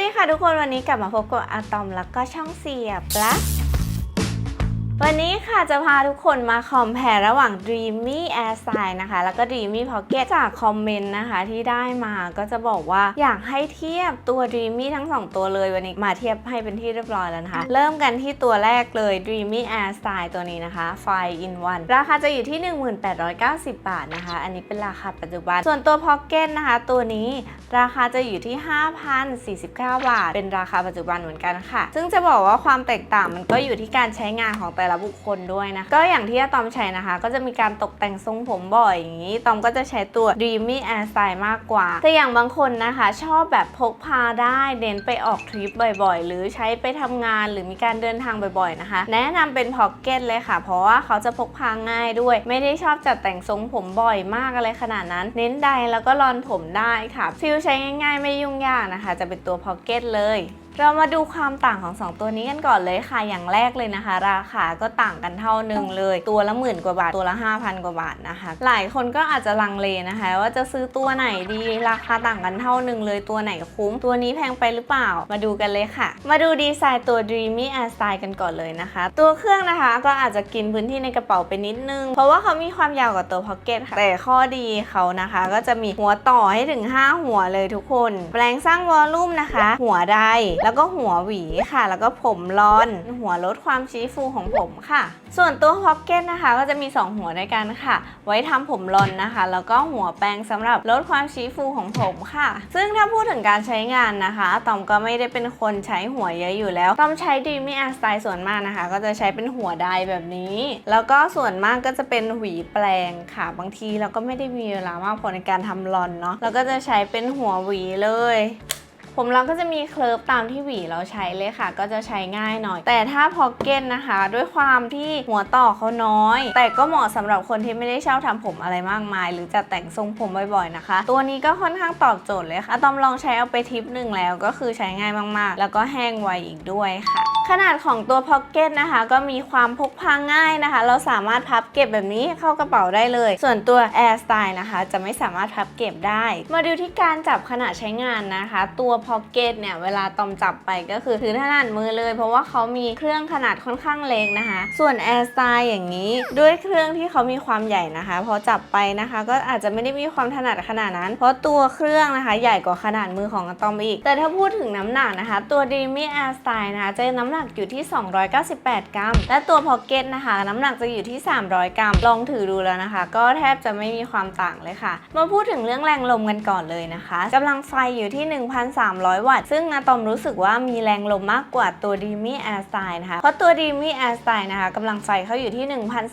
ดีค่ะทุกคนวันนี้กลับมาพบกับอะตอมแล้วก็ช่องเสียบละ วันนี้ค่ะจะพาทุกคนมาคอมเพลระหว่าง Dreamy Air s i นะคะ แล้วก็ Dreamy Pocket จากคอมเมนต์นะคะที่ได้มาก็จะบอกว่าอยากให้เทียบตัว Dreamy ทั้ง 2 ตัวเลยวันนี้มาเทียบให้เป็นที่เรียบร้อยแล้วนะคะ เริ่มกันที่ตัวแรกเลย Dreamy Air s i ตัวนี้นะคะไฟ in one ราคาจะอยู่ที่ 1890 บาทนะคะ อันนี้เป็นราคาปัจจุบัน ส่วนตัว Pocket นะคะ ตัวนี้ราคาจะอยู่ที่ 5,049 บาท เป็นราคาปัจจุบันเหมือนกันค่ะ ซึ่งจะบอกว่าความแตกต่างมันก็อยู่ที่การใช้งานของแต่ละบุคคลด้วยนะ ก็อย่างที่อะตอมใช้นะคะ ก็จะมีการตกแต่งทรงผมบ่อยอย่างนี้ ตอมก็จะใช้ตัว Dreamy Air Style มากกว่า แต่อย่างบางคนนะคะ ชอบแบบพกพาได้เน้นไปออกทริปบ่อยๆ หรือใช้ไปทำงานหรือมีการเดินทางบ่อยๆนะคะ แนะนำเป็นพ็อกเก็ตเลยค่ะ เพราะว่าเขาจะพกพาง่ายด้วย ไม่ได้ชอบจัดแต่งทรงผมบ่อยมากอะไรขนาดนั้น เน้นใดแล้วก็รอนผมได้ค่ะฟิลใช้ง่ายๆ ไม่ยุ่งยากนะคะ จะเป็นตัวพ็อกเก็ตเลย เรามาดูความต่างของ 2 ตัวนี้กันก่อนเลยค่ะ อย่างแรกเลยนะคะ ราคาก็ต่างกันเท่าหนึ่งเลย ตัวละหมื่นกว่าบาท ตัวละ 5,000 กว่าบาทนะคะ หลายคนก็อาจจะลังเลนะคะ ว่าจะซื้อตัวไหนดีราคาต่างกันเท่าหนึ่งเลยตัวไหนคุ้ม ตัวนี้แพงไปหรือเปล่า มาดูกันเลยค่ะ มาดูดีไซน์ตัว Dreamy Air Style กันก่อนเลยนะคะ ตัวเครื่องนะคะก็อาจจะกินพื้นที่ในกระเป๋าไปนิดนึง เพราะว่าเขามีความยาวกว่าตัว Pocket ค่ะแต่ข้อดีเขานะคะ ก็จะมีหัวต่อให้ถึง 5 หัวเลยทุกคน แปลงสร้างวอลลุ่มนะคะ หัวใดแล้วแล้วก็หัวหวีค่ะ แล้วก็ผมรอน หัวลดความชี้ฟูของผมค่ะ ส่วนตัวพ็อกเก็ตนะคะ ก็จะมี 2 หัวด้วยกันค่ะ ไว้ทำผมรอนนะคะ แล้วก็หัวแปรงสำหรับลดความชี้ฟูของผมค่ะ ซึ่งถ้าพูดถึงการใช้งานนะคะตอมก็ไม่ได้เป็นคนใช้หัวเยอะอยู่แล้วตอมใช้ Dreamy Air Style ส่วนมากนะคะ ก็จะใช้เป็นหัวไดแบบนี้ แล้วก็ส่วนมากก็จะเป็นหวีแปลงค่ะ บางทีเราก็ไม่ได้มีเวลามากพอในการทำรอนเนาะเราก็จะใช้เป็นหัวหวีเลย ผมเราก็จะมีเคลิร์ฟตามที่หวีเราใช้เลยค่ะ ก็จะใช้ง่ายหน่อย แต่ถ้าพ็อกเก็ตนะคะ ด้วยความที่หัวต่อเขาน้อย แต่ก็เหมาะสำหรับคนที่ไม่ได้เช่าทำผมอะไรมากมาย หรือจะแต่งทรงผมบ่อยๆนะคะ ตัวนี้ก็ค่อนข้างตอบโจทย์เลยค่ะอะตอมลองใช้เอาไปทริปหนึ่งแล้วก็คือใช้ง่ายมากๆ แล้วก็แห้งไวอีกด้วยค่ะ ขนาดของตัวพ็อกเก็ตนะคะ ก็มีความพกพาง่ายนะคะ เราสามารถพับเก็บแบบนี้เข้ากระเป๋าได้เลย ส่วนตัว Air Style นะคะ จะไม่สามารถพับเก็บได้ มาดูที่การจับขณะใช้งานนะคะ ตัวพ็อกเก็ตเนี่ย เวลาตอมจับไปก็คือถือถนัดมือเลย เพราะว่าเขามีเครื่องขนาดค่อนข้างเล็กนะคะ ส่วน Air Style อย่างนี้ด้วยเครื่องที่เขามีความใหญ่นะคะ พอจับไปนะคะ ก็อาจจะไม่ได้มีความถนัดขนาดนั้น เพราะตัวเครื่องนะคะ ใหญ่กว่าขนาดมือของอะตอมอีก แต่ถ้าพูดถึงน้ำหนักนะคะ ตัว Dreamy Air Style นะคะจะน้ำหนักักอยู่ที่ 298 กรัม และตัว Pocket นะคะ น้ำหนักจะอยู่ที่ 300 กรัม ลองถือดูแล้วนะคะ ก็แทบจะไม่มีความต่างเลยค่ะ มาพูดถึงเรื่องแรงลมกันก่อนเลยนะคะกำลังไฟอยู่ที่ 1,300 วัตต์ ซึ่งอะตอมรู้สึกว่ามีแรงลมมากกว่าตัว Dreamy Air Style นะคะ เพราะตัว Dreamy Air Style นะคะกำลังไฟเขาอยู่ที่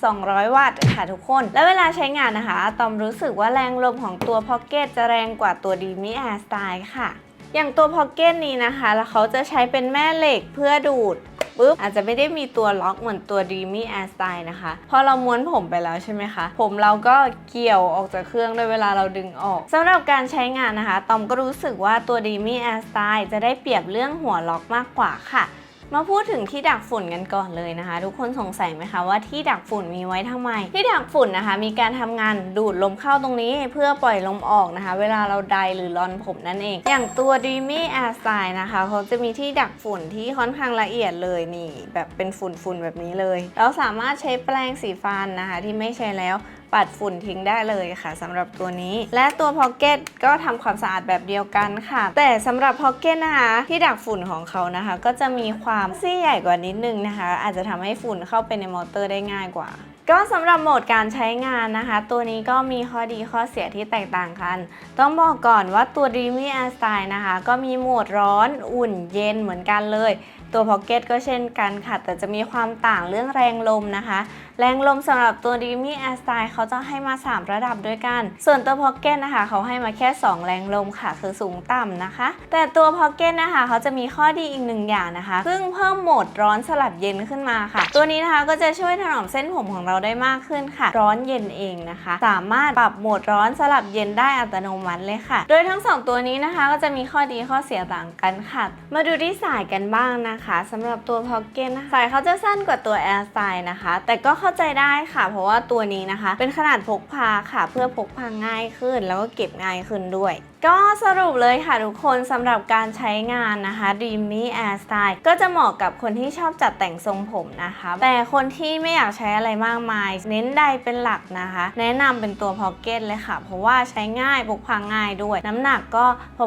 1,200 วัตต์ค่ะทุกคน และเวลาใช้งานนะคะอะตอมรู้สึกว่าแรงลมของตัว Pocket จะแรงกว่าตัว Dreamy Air Style ค่ะ อย่างตัวพ็อกเก็ตนี้นะคะ แล้วเขาจะใช้เป็นแม่เหล็กเพื่อดูดปุ๊บอาจจะไม่ได้มีตัวล็อกเหมือนตัว Dreamy Air Style นะคะ พอเราม้วนผมไปแล้วใช่ไหมคะ ผมเราก็เกี่ยวออกจากเครื่องด้วยเวลาเราดึงออกสำหรับการใช้งานนะคะ ตอมก็รู้สึกว่าตัว Dreamy Air Style จะได้เปรียบเรื่องหัวล็อกมากกว่าค่ะ มาพูดถึงที่ดักฝุ่นกันก่อนเลยนะคะ ทุกคนสงสัยไหมคะว่าที่ดักฝุ่นมีไว้ทำไม ที่ดักฝุ่นนะคะ มีการทำงานดูดลมเข้าตรงนี้เพื่อปล่อยลมออกนะคะ เวลาเราไดหรือรอนผมนั่นเอง อย่างตัว Dreamy Air Style นะคะเขาจะมีที่ดักฝุ่นที่ค่อนข้างละเอียดเลยนี่ แบบเป็นฝุ่นๆแบบนี้เลย เราสามารถใช้แปรงสีฟันนะคะ ที่ไม่ใช้แล้วปัดฝุ่นทิ้งได้เลยค่ะสำหรับตัวนี้ และตัวพ็อกเก็ตก็ทำความสะอาดแบบเดียวกันค่ะ แต่สำหรับพ็อกเก็ตนะคะที่ดักฝุ่นของเขานะคะ ก็จะมีความซี่ใหญ่กว่านิดนึงนะคะ อาจจะทำให้ฝุ่นเข้าไปในมอเตอร์ได้ง่ายกว่าก็สำหรับโหมดการใช้งานนะคะ ตัวนี้ก็มีข้อดีข้อเสียที่แตกต่างกัน ต้องบอกก่อนว่าตัว Dreamy Air Style นะคะ ก็มีโหมดร้อนอุ่นเย็นเหมือนกันเลย ตัว Pocket ก็เช่นกันค่ะ แต่จะมีความต่างเรื่องแรงลมนะคะ แรงลมสำหรับตัว Dreamy Air Style เขาจะให้มา 3 ระดับด้วยกัน ส่วนตัว Pocket นะคะ เขาให้มาแค่ 2 แรงลมค่ะ คือสูงต่ำนะคะ แต่ตัว Pocket นะคะเขาจะมีข้อดีอีกหนึ่งอย่างนะคะ ซึ่งเพิ่มโหมดร้อนสลับเย็นขึ้นมาค่ะ ตัวนี้นะคะก็จะช่วยถนอมเส้นผมของเราได้มากขึ้นค่ะ ร้อนเย็นเองนะคะ สามารถปรับโหมดร้อนสลับเย็นได้อัตโนมัติเลยค่ะ โดยทั้งสองตัวนี้นะคะก็จะมีข้อดีข้อเสียต่างกันค่ะ มาดูที่สายกันบ้างนะคะสำหรับตัว Pocket นะคะสายเขาจะสั้นกว่าตัว Air Style นะคะ แต่ก็เข้าาใจได้ค่ะ เพราะว่าตัวนี้นะคะ เป็นขนาดพกพาค่ะ เพื่อพกพาง่ายขึ้น แล้วก็เก็บง่ายขึ้นด้วย ก็สรุปเลยค่ะทุกคนสำหรับการใช้งานนะคะ Dreamy Air Style ก็จะเหมาะกับคนที่ชอบจัดแต่งทรงผมนะคะ แต่คนที่ไม่อยากใช้อะไรมากมาย เน้นใดเป็นหลักนะคะ แนะนำเป็นตัวพ็อกเก็ตเลยค่ะ เพราะว่าใช้ง่ายพกพาง่ายด้วย น้ำหนักก็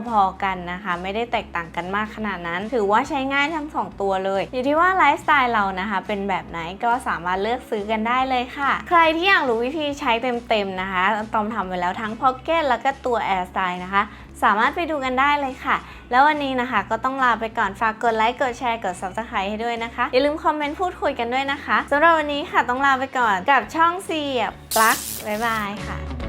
พอๆกันนะคะ ไม่ได้แตกต่างกันมากขนาดนั้น ถือว่าใช้ง่ายทั้งสองตัวเลย อยู่ที่ว่าไลฟ์สไตล์เรานะคะ เป็นแบบไหนก็สามารถเลือกซื้อกันได้เลยค่ะ ใครที่อยากรู้วิธีใช้เต็มๆนะคะตอมทำไว้แล้วทั้งพ็อกเก็ตแล้วก็ตัวแอร์สไตล์นะคะ สามารถไปดูกันได้เลยค่ะ แล้ววันนี้นะคะ ก็ต้องลาไปก่อนฝากกดไลค์กดแชร์กด subscribe ให้ด้วยนะคะ อย่าลืมคอมเมนต์พูดคุยกันด้วยนะคะสำหรับวันนี้ค่ะต้องลาไปก่อนกับช่องเสียบปลั๊กบ๊ายบายค่ะ